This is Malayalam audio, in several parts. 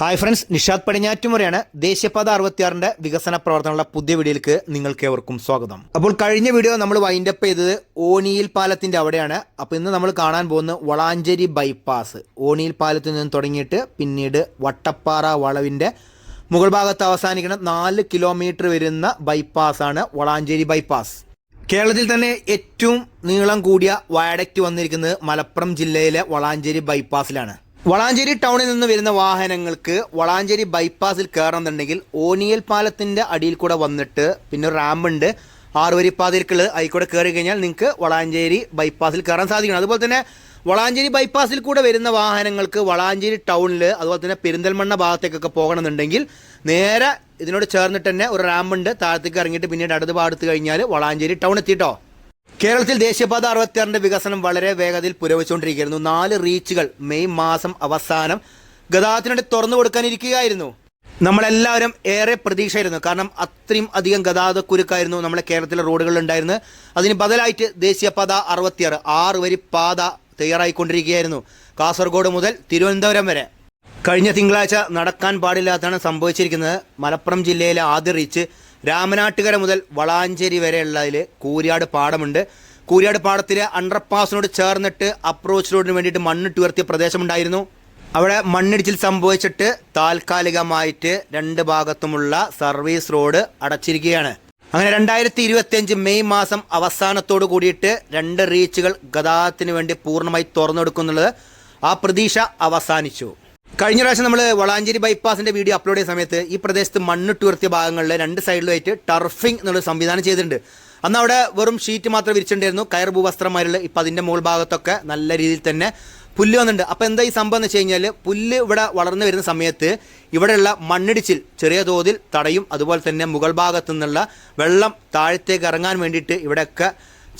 ഹായ് ഫ്രണ്ട്സ് നിഷാദ് പടിഞ്ഞാറ്റുമുറയാണ് ദേശീയപാത അറുപത്തിയാറിന്റെ വികസന പ്രവർത്തനങ്ങളുടെ പുതിയ വീഡിയോയിലേക്ക് നിങ്ങൾക്ക് ഏവർക്കും സ്വാഗതം. അപ്പോൾ കഴിഞ്ഞ വീഡിയോ നമ്മൾ വൈൻഡപ്പ് ചെയ്തത് ഓണിയിൽ പാലത്തിന്റെ അവിടെയാണ്. അപ്പോൾ ഇന്ന് നമ്മൾ കാണാൻ പോകുന്നത് വളാഞ്ചേരി ബൈപ്പാസ് ഓണിയിൽ പാലത്തിൽ നിന്ന് തുടങ്ങിയിട്ട് പിന്നീട് വട്ടപ്പാറ വളവിന്റെ മുകൾ ഭാഗത്ത് അവസാനിക്കുന്ന നാല് കിലോമീറ്റർ വരുന്ന ബൈപ്പാസാണ് വളാഞ്ചേരി ബൈപ്പാസ് കേരളത്തിൽ തന്നെ ഏറ്റവും നീളം കൂടിയ വയഡക്റ്റ് വന്നിരിക്കുന്നത് മലപ്പുറം ജില്ലയിലെ വളാഞ്ചേരി ബൈപ്പാസിലാണ് വളാഞ്ചേരി ടൗണിൽ നിന്ന് വരുന്ന വാഹനങ്ങൾക്ക് വളാഞ്ചേരി ബൈപ്പാസിൽ കയറണമെന്നുണ്ടെങ്കിൽ ഓനിയൽ പാലത്തിന്റെ അടിയിൽ കൂടെ വന്നിട്ട് പിന്നെ ഒരു റാമ്പുണ്ട്. ആറുവരിപ്പാതിരിക്കുള്ളത് അതിൽ കൂടെ കയറി കഴിഞ്ഞാൽ നിങ്ങൾക്ക് വളാഞ്ചേരി ബൈപ്പാസിൽ കയറാൻ സാധിക്കണം. അതുപോലെ തന്നെ വളാഞ്ചേരി ബൈപ്പാസിൽ കൂടെ വരുന്ന വാഹനങ്ങൾക്ക് വളാഞ്ചേരി ടൗണിൽ അതുപോലെ തന്നെ പെരിന്തൽമണ്ണ ഭാഗത്തേക്കൊക്കെ പോകണമെന്നുണ്ടെങ്കിൽ നേരെ ഇതിനോട് ചേർന്നിട്ട് തന്നെ ഒരു റാമ്പുണ്ട്. താഴത്തേക്ക് ഇറങ്ങിയിട്ട് പിന്നീട് അടുത്ത ഭാഗത്ത് കഴിഞ്ഞാൽ വളാഞ്ചേരി ടൗൺ എത്തിയിട്ടോ? കേരളത്തിൽ ദേശീയപാത അറുപത്തിയാറിന്റെ വികസനം വളരെ വേഗതയിൽ പുരോഗമിച്ചുകൊണ്ടിരിക്കുന്നു. നാല് റീച്ചുകൾ മെയ് മാസം അവസാനം ഗതാഗതത്തിനുവേണ്ടി തുറന്നു കൊടുക്കാനിരിക്കുകയായിരുന്നു. നമ്മളെല്ലാവരും ഏറെ പ്രതീക്ഷയായിരുന്നു. കാരണം അത്രയും അധികം ഗതാഗത കുരുക്കായിരുന്നു നമ്മുടെ കേരളത്തിലെ റോഡുകളിൽ ഉണ്ടായിരുന്നത് അതിന് ബദലായിട്ട് ദേശീയപാത അറുപത്തിയാറ് ആറ് വരി പാത തയ്യാറായിക്കൊണ്ടിരിക്കുകയായിരുന്നു. കാസർഗോഡ് മുതൽ തിരുവനന്തപുരം വരെ. കഴിഞ്ഞ തിങ്കളാഴ്ച നടക്കാൻ പാടില്ലാത്തതാണ് സംഭവിച്ചിരിക്കുന്നത്. മലപ്പുറം ജില്ലയിലെ ആദ്യ റീച്ച് രാമനാട്ടുകര മുതൽ വളാഞ്ചേരി വരെയുള്ളതിൽ കൂരിയാട് പാടമുണ്ട്. കൂരിയാട് പാടത്തിലെ അണ്ടർപാസിനോട് ചേർന്നിട്ട് അപ്രോച്ച് റോഡിന് വേണ്ടിയിട്ട് മണ്ണിട്ട് ഉയർത്തിയ പ്രദേശമുണ്ടായിരുന്നു. അവിടെ മണ്ണിടിച്ചിൽ സംഭവിച്ചിട്ട് താൽക്കാലികമായിട്ട് രണ്ട് ഭാഗത്തുമുള്ള സർവീസ് റോഡ് അടച്ചിരിക്കുകയാണ്. അങ്ങനെ രണ്ടായിരത്തി ഇരുപത്തിയഞ്ച് മെയ് മാസം അവസാനത്തോട് കൂടിയിട്ട് രണ്ട് റീച്ചുകൾ ഗതാഗതത്തിന് വേണ്ടി പൂർണമായി തുറന്നെടുക്കുന്നുള്ളത് ആ പ്രതീക്ഷ അവസാനിച്ചു. കഴിഞ്ഞ പ്രാവശ്യം നമ്മൾ വളാഞ്ചേരി ബൈപ്പാസിന്റെ വീഡിയോ അപ്ലോഡ് ചെയ്ത സമയത്ത് ഈ പ്രദേശത്ത് മണ്ണിട്ട് ഉയർത്തിയ ഭാഗങ്ങളിൽ രണ്ട് സൈഡിലുമായിട്ട് ടർഫിംഗ് എന്നുള്ള സംവിധാനം ചെയ്തിട്ടുണ്ട്. അന്ന് അവിടെ വെറും ഷീറ്റ് മാത്രം വിരിച്ചിട്ടുണ്ടായിരുന്നു. കയർ ഭൂവസ്ത്രമാരിൽ ഇപ്പം അതിന്റെ മുകൾ ഭാഗത്തൊക്കെ നല്ല രീതിയിൽ തന്നെ പുല്ല് വന്നിട്ടുണ്ട്. അപ്പോൾ എന്താ ഈ സംഭവം എന്ന് വെച്ച് കഴിഞ്ഞാൽ പുല്ല് ഇവിടെ വളർന്നു വരുന്ന സമയത്ത് ഇവിടെയുള്ള മണ്ണിടിച്ചിൽ ചെറിയ തോതിൽ തടയും അതുപോലെ തന്നെ മുകൾ ഭാഗത്തു നിന്നുള്ള വെള്ളം താഴത്തേക്ക് ഇറങ്ങാൻ വേണ്ടിയിട്ട് ഇവിടെയൊക്കെ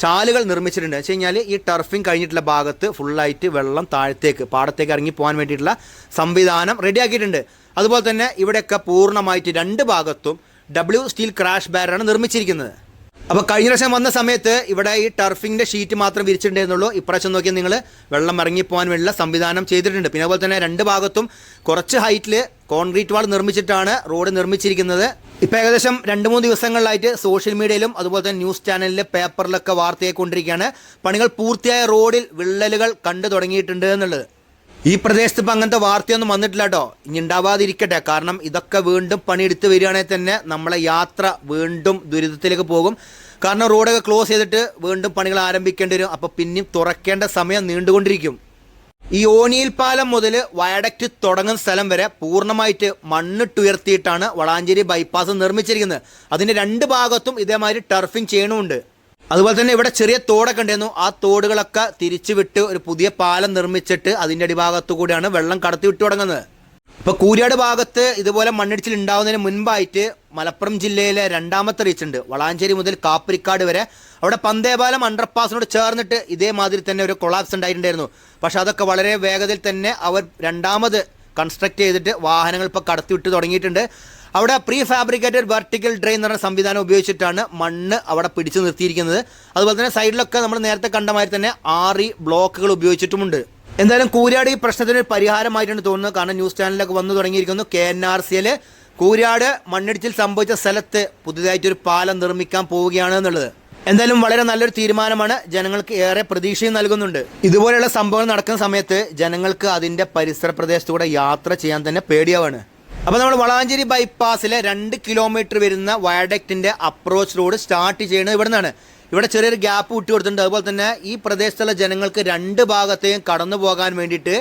ചാലുകൾ നിർമ്മിച്ചിട്ടുണ്ട്. വെച്ച് കഴിഞ്ഞാൽ ഈ ടർഫിങ് കഴിഞ്ഞിട്ടുള്ള ഭാഗത്ത് ഫുള്ളായിട്ട് വെള്ളം താഴത്തേക്ക് പാടത്തേക്ക് ഇറങ്ങി പോകാൻ വേണ്ടിയിട്ടുള്ള സംവിധാനം റെഡിയാക്കിയിട്ടുണ്ട് അതുപോലെ തന്നെ ഇവിടെയൊക്കെ പൂർണമായിട്ട് രണ്ട് ഭാഗത്തും ഡബ്ല്യു സ്റ്റീൽ ക്രാഷ് ബാരാണ് നിർമ്മിച്ചിരിക്കുന്നത്. അപ്പോൾ കഴിഞ്ഞ പ്രാവശ്യം വന്ന സമയത്ത് ഇവിടെ ഈ ടർഫിന്റെ ഷീറ്റ് മാത്രം വിരിച്ചിട്ടുണ്ടായിരുന്നുള്ളൂ. ഇപ്രാവശ്യം നോക്കിയാൽ നിങ്ങൾ വെള്ളം ഇറങ്ങിപ്പോകാൻ വേണ്ടിയുള്ള സംവിധാനം ചെയ്തിട്ടുണ്ട്. പിന്നെ അതുപോലെ തന്നെ രണ്ട് ഭാഗത്തും കുറച്ച് ഹൈറ്റിൽ കോൺക്രീറ്റ് വാൾ നിർമ്മിച്ചിട്ടാണ് റോഡ് നിർമ്മിച്ചിരിക്കുന്നത്. ഇപ്പം ഏകദേശം രണ്ട് മൂന്ന് ദിവസങ്ങളിലായിട്ട് സോഷ്യൽ മീഡിയയിലും അതുപോലെ തന്നെ ന്യൂസ് ചാനലിലെ പേപ്പറിലൊക്കെ വാർത്തയായിക്കൊണ്ടിരിക്കുകയാണ്. പണികൾ പൂർത്തിയായ റോഡിൽ വിള്ളലുകൾ കണ്ടു തുടങ്ങിയിട്ടുണ്ട് എന്നുള്ളത്. ഈ പ്രദേശത്ത് ഇപ്പം അങ്ങനത്തെ വാർത്തയൊന്നും വന്നിട്ടില്ല കേട്ടോ ഇനി ഉണ്ടാവാതിരിക്കട്ടെ കാരണം ഇതൊക്കെ വീണ്ടും പണിയെടുത്ത് വരികയാണെങ്കിൽ തന്നെ നമ്മളെ യാത്ര വീണ്ടും ദുരിതത്തിലേക്ക് പോകും. കാരണം റോഡൊക്കെ ക്ലോസ് ചെയ്തിട്ട് വീണ്ടും പണികൾ ആരംഭിക്കേണ്ടി വരും. അപ്പോൾ പിന്നെയും തുറക്കേണ്ട സമയം നീണ്ടുകൊണ്ടിരിക്കും. ഈ ഓനിയിൽ പാലം മുതൽ വയഡക്റ്റ് തുടങ്ങുന്ന സ്ഥലം വരെ പൂർണമായിട്ട് മണ്ണിട്ടുയർത്തിയിട്ടാണ് വളാഞ്ചേരി ബൈപ്പാസ് നിർമ്മിച്ചിരിക്കുന്നത്. അതിന്റെ രണ്ട് ഭാഗത്തും ഇതേമാതിരി ടർഫിംഗ് ചെയ്യണമുണ്ട് അതുപോലെ തന്നെ ഇവിടെ ചെറിയ തോടൊക്കെ ഉണ്ടായിരുന്നു. ആ തോടുകളൊക്കെ തിരിച്ചു വിട്ട് ഒരു പുതിയ പാലം നിർമ്മിച്ചിട്ട് അതിന്റെ അടിഭാഗത്തു കൂടിയാണ് വെള്ളം കടത്തി വിട്ടു തുടങ്ങുന്നത്. ഇപ്പോൾ കൂരിയാട് ഭാഗത്ത് ഇതുപോലെ മണ്ണിടിച്ചിൽ ഉണ്ടാവുന്നതിന് മുൻപായിട്ട് മലപ്പുറം ജില്ലയിലെ രണ്ടാമത്തെ റീച്ച് ഉണ്ട്. വളാഞ്ചേരി മുതൽ കാപ്പരിക്കാട് വരെ. അവിടെ പന്തേപാലം അണ്ടർപാസിനോട് ചേർന്നിട്ട് ഇതേമാതിരി തന്നെ ഒരു കൊളാപ്സ് ഉണ്ടായിട്ടുണ്ടായിരുന്നു. പക്ഷെ അതൊക്കെ വളരെ വേഗത്തിൽ തന്നെ അവർ രണ്ടാമത് കൺസ്ട്രക്ട് ചെയ്തിട്ട് വാഹനങ്ങൾ ഇപ്പോൾ കടത്തിവിട്ട് തുടങ്ങിയിട്ടുണ്ട്. അവിടെ പ്രീ ഫാബ്രിക്കേറ്റഡ് വെർട്ടിക്കൽ ഡ്രെയിൻ എന്ന് പറഞ്ഞ സംവിധാനം ഉപയോഗിച്ചിട്ടാണ് മണ്ണ് അവിടെ പിടിച്ചു നിർത്തിയിരിക്കുന്നത്. അതുപോലെ തന്നെ സൈഡിലൊക്കെ നമ്മൾ നേരത്തെ കണ്ട മാതിരി തന്നെ ആറി ബ്ലോക്കുകൾ ഉപയോഗിച്ചിട്ടുമുണ്ട്. എന്തായാലും കൂരാട് ഈ പ്രശ്നത്തിന് പരിഹാരമായിട്ടാണ് തോന്നുന്നത്. കാരണം ന്യൂസ് ചാനലിലൊക്കെ വന്നു തുടങ്ങിയിരിക്കുന്നു. കെ എൻ ആർ സിയിൽ കൂരാട് മണ്ണിടിച്ചിൽ സംഭവിച്ച സ്ഥലത്ത് പുതുതായിട്ടൊരു പാലം നിർമ്മിക്കാൻ പോവുകയാണ് എന്നുള്ളത്. എന്തായാലും വളരെ നല്ലൊരു തീരുമാനമാണ്. ജനങ്ങൾക്ക് ഏറെ പ്രതീക്ഷയും നൽകുന്നുണ്ട്. ഇതുപോലെയുള്ള സംഭവങ്ങൾ നടക്കുന്ന സമയത്ത് ജനങ്ങൾക്ക് അതിന്റെ പരിസര പ്രദേശത്തൂടെ യാത്ര ചെയ്യാൻ തന്നെ പേടിയാവാണ്. അപ്പോൾ നമ്മൾ വളാഞ്ചേരി ബൈപ്പാസിലെ രണ്ട് കിലോമീറ്റർ വരുന്ന വയഡക്റ്റിന്റെ അപ്രോച്ച് റോഡ് സ്റ്റാർട്ട് ചെയ്യുന്നത് ഇവിടെ നിന്നാണ് ഇവിടെ ചെറിയൊരു ഗ്യാപ്പ് വിട്ടു കൊടുത്തിട്ടുണ്ട്. അതുപോലെ തന്നെ ഈ പ്രദേശത്തുള്ള ജനങ്ങൾക്ക് രണ്ട് ഭാഗത്തെയും കടന്നു പോകാൻ വേണ്ടിയിട്ട്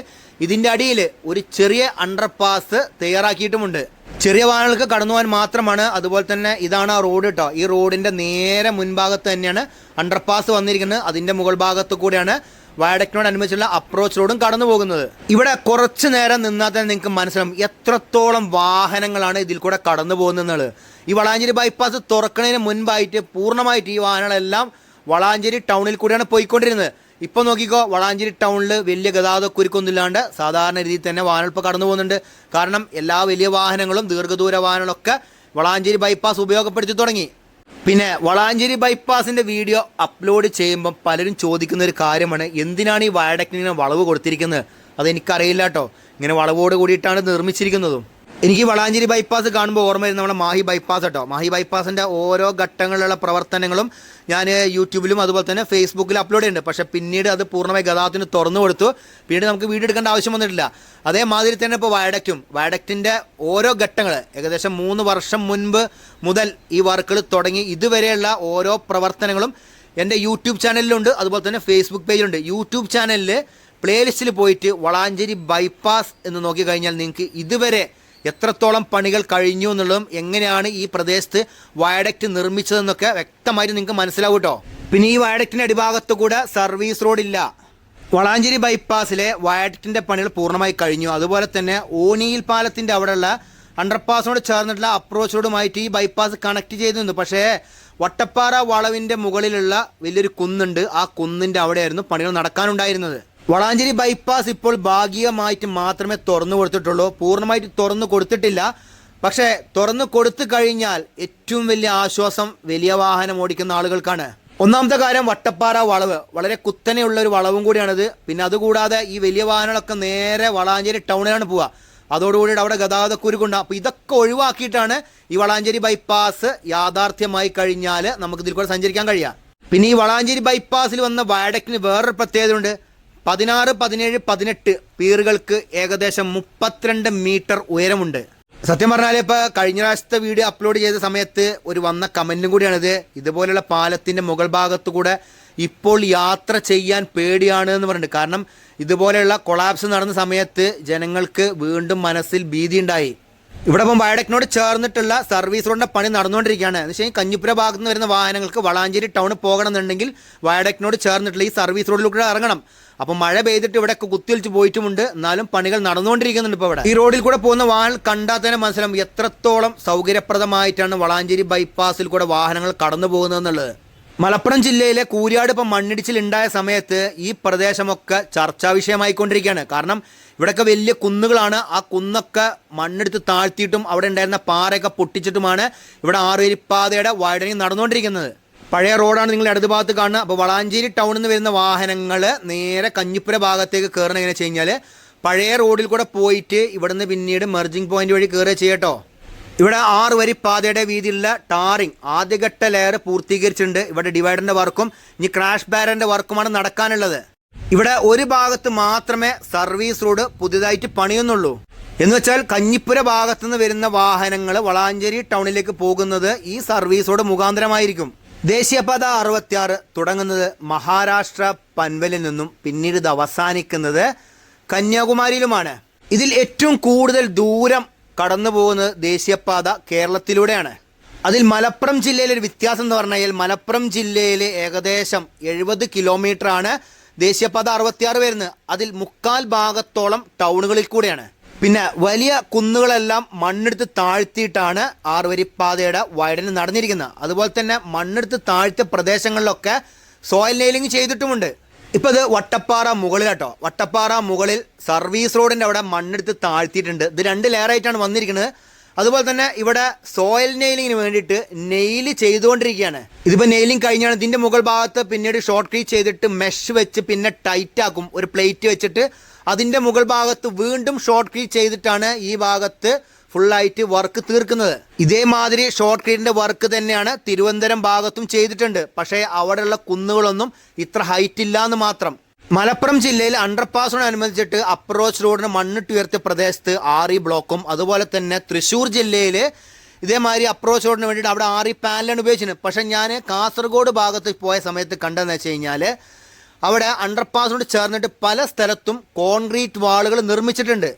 ഇതിന്റെ അടിയിൽ ഒരു ചെറിയ അണ്ടർപാസ് തയ്യാറാക്കിയിട്ടുമുണ്ട്. ചെറിയ വാഹനങ്ങൾക്ക് കടന്നു പോകാൻ മാത്രമാണ്. അതുപോലെ തന്നെ ഇതാണ് ആ റോഡ് കേട്ടോ ഈ റോഡിന്റെ നേരെ മുൻഭാഗത്ത് തന്നെയാണ് അണ്ടർപാസ് വന്നിരിക്കുന്നത്. അതിന്റെ മുകൾ ഭാഗത്ത് കൂടെയാണ് വയഡക്റ്റിനോട് അനുബന്ധിച്ചുള്ള അപ്രോച്ച് റോഡും കടന്നു പോകുന്നത്. ഇവിടെ കുറച്ച് നേരം നിന്നാൽ തന്നെ നിങ്ങൾക്ക് മനസ്സിലാവും എത്രത്തോളം വാഹനങ്ങളാണ് ഇതിൽ കൂടെ കടന്നു പോകുന്നത് ഈ വളാഞ്ചേരി ബൈപ്പാസ് തുറക്കുന്നതിന് മുൻപായിട്ട് പൂർണമായിട്ട് ഈ വാഹനങ്ങളെല്ലാം വളാഞ്ചേരി ടൗണിൽ കൂടിയാണ് പോയിക്കൊണ്ടിരുന്നത്. ഇപ്പോൾ നോക്കിക്കോ വളാഞ്ചേരി ടൗണിൽ വലിയ ഗതാഗത കുരുക്കൊന്നുമില്ലാണ്ട് സാധാരണ രീതിയിൽ തന്നെ വാഹനങ്ങൾ ഇപ്പോൾ കടന്നു പോകുന്നുണ്ട്. കാരണം എല്ലാ വലിയ വാഹനങ്ങളും ദീർഘദൂര വാഹനങ്ങളൊക്കെ വളാഞ്ചേരി ബൈപ്പാസ് ഉപയോഗപ്പെടുത്തി തുടങ്ങി. പിന്നെ വളാഞ്ചേരി ബൈപ്പാസിന്റെ വീഡിയോ അപ്ലോഡ് ചെയ്യുമ്പോൾ പലരും ചോദിക്കുന്ന ഒരു കാര്യമാണ്. എന്തിനാണ് ഈ വയഡക്റ്റിന് വളവ് കൊടുത്തിരിക്കുന്നത്? അതെനിക്കറിയില്ല കേട്ടോ. ഇങ്ങനെ വളവോട് കൂടിയിട്ടാണ് നിർമ്മിച്ചിരിക്കുന്നതും. എനിക്ക് വളാഞ്ചേരി ബൈപ്പാസ് കാണുമ്പോൾ ഓർമ്മ വരുന്നത് നമ്മുടെ മാഹി ബൈപ്പാസ് കേട്ടോ മാഹി ബൈപ്പാസിന്റെ ഓരോ ഘട്ടങ്ങളിലുള്ള പ്രവർത്തനങ്ങളും ഞാൻ യൂട്യൂബിലും അതുപോലെ തന്നെ ഫേസ്ബുക്കിൽ അപ്ലോഡ് ചെയ്യുന്നുണ്ട് പക്ഷേ പിന്നീട് അത് പൂർണമായി ഗതാഗതത്തിന് തുറന്നു കൊടുത്തു. പിന്നീട് നമുക്ക് വീഡിയോ എടുക്കേണ്ട ആവശ്യം വന്നിട്ടില്ല. അതേമാതിരി തന്നെ ഇപ്പോൾ വയഡക്റ്റും വയഡക്റ്റിന്റെ ഓരോ ഘട്ടങ്ങൾ ഏകദേശം മൂന്ന് വർഷം മുൻപ് മുതൽ ഈ വർക്കുകൾ തുടങ്ങി. ഇതുവരെയുള്ള ഓരോ പ്രവർത്തനങ്ങളും എന്റെ യൂട്യൂബ് ചാനലിലുണ്ട് അതുപോലെ തന്നെ ഫേസ്ബുക്ക് പേജിലുണ്ട് യൂട്യൂബ് ചാനലിൽ പ്ലേലിസ്റ്റിൽ പോയിട്ട് വളാഞ്ചേരി ബൈപ്പാസ് എന്ന് നോക്കിക്കഴിഞ്ഞാൽ നിങ്ങൾക്ക് ഇതുവരെ എത്രത്തോളം പണികൾ കഴിഞ്ഞു എന്നുള്ളതും എങ്ങനെയാണ് ഈ പ്രദേശത്ത് വയഡക്റ്റ് നിർമ്മിച്ചതെന്നൊക്കെ വ്യക്തമായിട്ട് നിങ്ങൾക്ക് മനസ്സിലാവും കേട്ടോ. പിന്നെ ഈ വയഡക്റ്റിന്റെ അടിഭാഗത്ത് കൂടെ സർവീസ് ഇല്ല. വളാഞ്ചേരി ബൈപ്പാസിലെ വയഡക്റ്റിന്റെ പണികൾ പൂർണമായി കഴിഞ്ഞു. അതുപോലെ തന്നെ ഓനിയിൽ പാലത്തിന്റെ അവിടെയുള്ള അണ്ടർപാസിനോട് ചേർന്നിട്ടുള്ള അപ്രോച്ച് റോഡുമായിട്ട് ഈ ബൈപ്പാസ് കണക്ട് ചെയ്തിരുന്നു. പക്ഷേ വട്ടപ്പാറ വളവിന്റെ മുകളിലുള്ള വലിയൊരു കുന്നുണ്ട്. ആ കുന്നിന്റെ അവിടെയായിരുന്നു പണികൾ നടക്കാനുണ്ടായിരുന്നത്. വളാഞ്ചേരി ബൈപ്പാസ് ഇപ്പോൾ ഭാഗികമായിട്ട് മാത്രമേ തുറന്നു കൊടുത്തിട്ടുള്ളൂ. പൂർണമായിട്ട് തുറന്നു കൊടുത്തിട്ടില്ല. പക്ഷേ തുറന്നു കൊടുത്തു കഴിഞ്ഞാൽ ഏറ്റവും വലിയ ആശ്വാസം വലിയ വാഹനം ഓടിക്കുന്ന ആളുകൾക്കാണ്. ഒന്നാമത്തെ കാര്യം വട്ടപ്പാറ വളവ്. വളരെ കുത്തനെയുള്ള ഒരു വളവും കൂടിയാണിത്. പിന്നെ അതുകൂടാതെ ഈ വലിയ വാഹനങ്ങളൊക്കെ നേരെ വളാഞ്ചേരി ടൗണിലാണ് പോവുക. അതോടുകൂടി അവിടെ ഗതാഗത കുരുക്കുണ്ട് അപ്പോൾ ഇതൊക്കെ ഒഴിവാക്കിയിട്ടാണ് ഈ വളാഞ്ചേരി ബൈപ്പാസ് യാഥാർത്ഥ്യമായി കഴിഞ്ഞാൽ നമുക്ക് ഇതിൽ കൂടെ സഞ്ചരിക്കാൻ കഴിയുക. പിന്നെ ഈ വളാഞ്ചേരി ബൈപ്പാസിൽ വന്ന വയഡക്കിന് വേറൊരു പ്രത്യേകത ഉണ്ട് പതിനാറ് പതിനേഴ് പതിനെട്ട് പീറുകൾക്ക് ഏകദേശം മുപ്പത്തിരണ്ട് മീറ്റർ ഉയരമുണ്ട്. സത്യം പറഞ്ഞാൽ ഇപ്പോൾ കഴിഞ്ഞ പ്രാവശ്യത്തെ വീഡിയോ അപ്ലോഡ് ചെയ്ത സമയത്ത് ഒരു വന്ന കമന്റും കൂടിയാണിത്. ഇതുപോലുള്ള പാലത്തിന്റെ മുകൾ ഭാഗത്തു കൂടെ ഇപ്പോൾ യാത്ര ചെയ്യാൻ പേടിയാണ് എന്ന് പറഞ്ഞിട്ട് കാരണം ഇതുപോലെയുള്ള കൊളാപ്സ് നടന്ന സമയത്ത് ജനങ്ങൾക്ക് വീണ്ടും മനസ്സിൽ ഭീതി ഉണ്ടായി ഇവിടെ ഇപ്പം വയടക്കിനോട് ചേർന്നിട്ടുള്ള സർവീസ് റോഡിന്റെ പണി നടന്നുകൊണ്ടിരിക്കുകയാണ്. എന്ന് വെച്ചാൽ കഞ്ഞിപ്പുര ഭാഗത്ത് നിന്ന് വരുന്ന വാഹനങ്ങൾക്ക് വളാഞ്ചേരി ടൗണിൽ പോകണമെന്നുണ്ടെങ്കിൽ വയടക്കിനോട് ചേർന്നിട്ടുള്ള ഈ സർവീസ് റോഡിലൂടെ ഇറങ്ങണം. അപ്പം മഴ പെയ്തിട്ട് ഇവിടെ കുത്തിയൊലിച്ച് പോയിട്ടുമുണ്ട്. എന്നാലും പണികൾ നടന്നുകൊണ്ടിരിക്കുന്നുണ്ട് ഇപ്പോൾ ഇവിടെ. ഈ റോഡിൽ കൂടെ പോകുന്ന വാഹനം കണ്ടാൽ തന്നെ മനസ്സിലാവും എത്രത്തോളം സൗകര്യപ്രദമായിട്ടാണ് വളാഞ്ചേരി ബൈപ്പാസിൽ കൂടെ വാഹനങ്ങൾ കടന്നു പോകുന്നതെന്നുള്ളത് മലപ്പുറം ജില്ലയിലെ കൂരിയാട് ഇപ്പം മണ്ണിടിച്ചിൽ ഉണ്ടായ സമയത്ത് ഈ പ്രദേശമൊക്കെ ചർച്ചാ വിഷയമായിക്കൊണ്ടിരിക്കുകയാണ്. കാരണം ഇവിടെയൊക്കെ വലിയ കുന്നുകളാണ്. ആ കുന്നൊക്കെ മണ്ണെടുത്ത് താഴ്ത്തിയിട്ടും അവിടെ ഉണ്ടായിരുന്ന പാറയൊക്കെ പൊട്ടിച്ചിട്ടുമാണ് ഇവിടെ ആറുവരിപ്പാതയുടെ വൈഡനിങ് നടന്നുകൊണ്ടിരിക്കുന്നത്. പഴയ റോഡാണ് നിങ്ങൾ ഇടത് ഭാഗത്ത് കാണുന്നത്. അപ്പോൾ വളാഞ്ചേരി ടൗണിൽ നിന്ന് വരുന്ന വാഹനങ്ങൾ നേരെ കഞ്ഞിപ്പുര ഭാഗത്തേക്ക് കയറണം എങ്ങനെ വെച്ച് കഴിഞ്ഞാൽ പഴയ റോഡിൽ കൂടെ പോയിട്ട് ഇവിടുന്ന് പിന്നീട് മെർജിങ് പോയിന്റ് വഴി കയറുക ചെയ്യട്ടോ ഇവിടെ ആറ് വരി പാതയുടെ വീതിയിലുള്ള ടാറിങ് ആദ്യഘട്ട ലെയർ പൂർത്തീകരിച്ചിട്ടുണ്ട്. ഇവിടെ ഡിവൈഡറിന്റെ വർക്കും ഇനി ക്രാഷ് ബാരറിന്റെ വർക്കുമാണ് നടക്കാനുള്ളത്. ഇവിടെ ഒരു ഭാഗത്ത് മാത്രമേ സർവീസ് റോഡ് പുതിയതായിട്ട് പണിയുന്നുള്ളൂ. എന്ന് വെച്ചാൽ കഞ്ഞിപ്പുര ഭാഗത്തുനിന്ന് വരുന്ന വാഹനങ്ങൾ വളാഞ്ചേരി ടൗണിലേക്ക് പോകുന്നത് ഈ സർവീസ് റോഡ് മുഖാന്തരമായിരിക്കും. ദേശീയപാത അറുപത്തിയാറ് തുടങ്ങുന്നത് മഹാരാഷ്ട്ര പൻവലിൽ നിന്നും പിന്നീട് ഇത് അവസാനിക്കുന്നത് കന്യാകുമാരിയിലുമാണ്. ഇതിൽ ഏറ്റവും കൂടുതൽ ദൂരം കടന്നു പോകുന്നത് ദേശീയപാത കേരളത്തിലൂടെയാണ്. അതിൽ മലപ്പുറം ജില്ലയിലെ ഒരു വ്യത്യാസം എന്ന് പറഞ്ഞു കഴിഞ്ഞാൽ മലപ്പുറം ജില്ലയിലെ ഏകദേശം എഴുപത് കിലോമീറ്റർ ആണ് ദേശീയപാത അറുപത്തിയാറ് വരുന്നത്. അതിൽ മുക്കാൽ ഭാഗത്തോളം ടൗണുകളിൽ കൂടെയാണ്. പിന്നെ വലിയ കുന്നുകളെല്ലാം മണ്ണെടുത്ത് താഴ്ത്തിയിട്ടാണ് ആറുവരിപ്പാതയുടെ വൈഡന് നടന്നിരിക്കുന്നത്. അതുപോലെ തന്നെ മണ്ണെടുത്ത് താഴ്ത്തിയ പ്രദേശങ്ങളിലൊക്കെ സോയിൽ നെയിലിംഗ് ചെയ്തിട്ടുമുണ്ട്. ഇപ്പോൾ ഇത് വട്ടപ്പാറ മുകളിൽ കേട്ടോ വട്ടപ്പാറ മുകളിൽ സർവീസ് റോഡിന്റെ അവിടെ മണ്ണെടുത്ത് താഴ്ത്തിയിട്ടുണ്ട്. ഇത് രണ്ട് ലെയറായിട്ടാണ് വന്നിരിക്കുന്നത്. അതുപോലെ തന്നെ ഇവിടെ സോയിൽ നെയിലിങ്ങിന് വേണ്ടിയിട്ട് നെയിൽ ചെയ്തുകൊണ്ടിരിക്കുകയാണ്. ഇതിപ്പോൾ നെയിലിംഗ് കഴിഞ്ഞാണ് ഇതിന്റെ മുകൾ ഭാഗത്ത് പിന്നീട് ഷോർട്ട് ക്രീച്ച് ചെയ്തിട്ട് മെഷ് വെച്ച് പിന്നെ ടൈറ്റ് ആക്കും. ഒരു പ്ലേറ്റ് വെച്ചിട്ട് അതിന്റെ മുകൾ ഭാഗത്ത് വീണ്ടും ഷോർട്ട് ക്രീച്ച് ചെയ്തിട്ടാണ് ഈ ഭാഗത്ത് ഫുള്ളായിട്ട് വർക്ക് തീർക്കുന്നത്. ഇതേമാതിരി ഷോർട്ട് ക്രീറ്റിന്റെ വർക്ക് തന്നെയാണ് തിരുവനന്തപുരം ഭാഗത്തും ചെയ്തിട്ടുണ്ട്. പക്ഷേ അവിടെയുള്ള കുന്നുകളൊന്നും ഇത്ര ഹൈറ്റ് ഇല്ല എന്ന് മാത്രം. മലപ്പുറം ജില്ലയിൽ അണ്ടർപാസിനോടനുബന്ധിച്ചിട്ട് അപ്രോച്ച് റോഡിന് മണ്ണിട്ട് ഉയർത്തിയ പ്രദേശത്ത് ആറി ബ്ലോക്കും അതുപോലെ തന്നെ തൃശ്ശൂർ ജില്ലയിൽ ഇതേമാതിരി അപ്രോച്ച് റോഡിന് വേണ്ടിയിട്ട് അവിടെ ആറി പാനലാണ് ഉപയോഗിച്ചിരുന്നത്. പക്ഷെ ഞാൻ കാസർഗോഡ് ഭാഗത്ത് പോയ സമയത്ത് കണ്ടതെന്ന് വെച്ച് കഴിഞ്ഞാൽ അവിടെ അണ്ടർപാസിനോട് ചേർന്നിട്ട് പല സ്ഥലത്തും കോൺക്രീറ്റ് വാളുകൾ നിർമ്മിച്ചിട്ടുണ്ട്.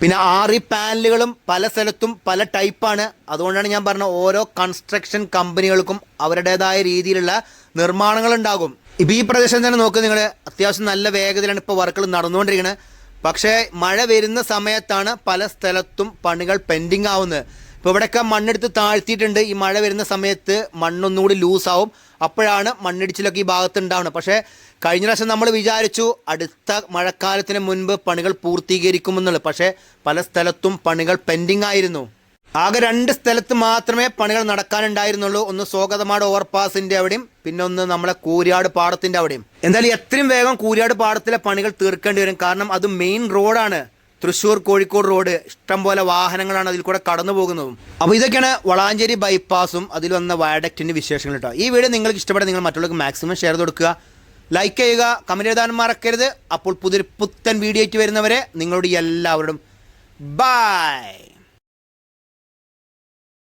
പിന്നെ ആറി പാനലുകളും പല സ്ഥലത്തും പല ടൈപ്പാണ്. അതുകൊണ്ടാണ് ഞാൻ പറഞ്ഞത് ഓരോ കൺസ്ട്രക്ഷൻ കമ്പനികൾക്കും അവരുടേതായ രീതിയിലുള്ള നിർമ്മാണങ്ങൾ ഉണ്ടാകും ഇപ്പം ഈ പ്രദേശം തന്നെ നോക്കുക നിങ്ങൾ അത്യാവശ്യം നല്ല വേഗതയിലാണ് ഇപ്പോൾ വർക്കുകൾ നടന്നുകൊണ്ടിരിക്കുന്നത് പക്ഷേ മഴ വരുന്ന സമയത്താണ് പല സ്ഥലത്തും പണികൾ പെൻഡിങ് ആവുന്നത്. ഇപ്പോൾ ഇവിടെയൊക്കെ മണ്ണെടുത്ത് താഴ്ത്തിയിട്ടുണ്ട്. ഈ മഴ വരുന്ന സമയത്ത് മണ്ണൊന്നുകൂടി ലൂസാവും. അപ്പോഴാണ് മണ്ണിടിച്ചിലൊക്കെ ഈ ഭാഗത്ത് ഉണ്ടാവുന്നത് പക്ഷേ കഴിഞ്ഞ പ്രാവശ്യം നമ്മൾ വിചാരിച്ചു അടുത്ത മഴക്കാലത്തിന് മുൻപ് പണികൾ പൂർത്തീകരിക്കുമെന്നുള്ളത്. പക്ഷേ പല സ്ഥലത്തും പണികൾ പെൻഡിങ് ആയിരുന്നു. ആകെ രണ്ട് സ്ഥലത്ത് മാത്രമേ പണികൾ നടക്കാനുണ്ടായിരുന്നുള്ളൂ. ഒന്ന് സ്വാഗതമാട് ഓവർപാസിന്റെ അവിടെയും പിന്നെ ഒന്ന് നമ്മളെ കൂരിയാട് പാടത്തിന്റെ അവിടെയും. എന്തായാലും എത്രയും വേഗം കൂരിയാട് പാടത്തിലെ പണികൾ തീർക്കേണ്ടി വരും. കാരണം അത് മെയിൻ റോഡാണ്. തൃശ്ശൂർ കോഴിക്കോട് റോഡ് ഇഷ്ടംപോലെ വാഹനങ്ങളാണ് അതിൽ കൂടെ കടന്നു പോകുന്നതും. അപ്പോൾ ഇതൊക്കെയാണ് വളാഞ്ചേരി ബൈപ്പാസും അതിൽ വന്ന വയഡക്റ്റിന്റെ വിശേഷങ്ങൾ കേട്ടോ. ഈ വീഡിയോ നിങ്ങൾക്ക് ഇഷ്ടപ്പെട്ട നിങ്ങൾ മറ്റുള്ളവർക്ക് മാക്സിമം ഷെയർ കൊടുക്കുക. ലൈക്ക് ചെയ്യുക കമന്റ് എഴുതാൻ മറക്കരുത്. അപ്പോൾ പുതിയൊരു പുത്തൻ വീഡിയോ ആയിട്ട് വരുന്നവരെ നിങ്ങളോട് എല്ലാവരോടും ബൈ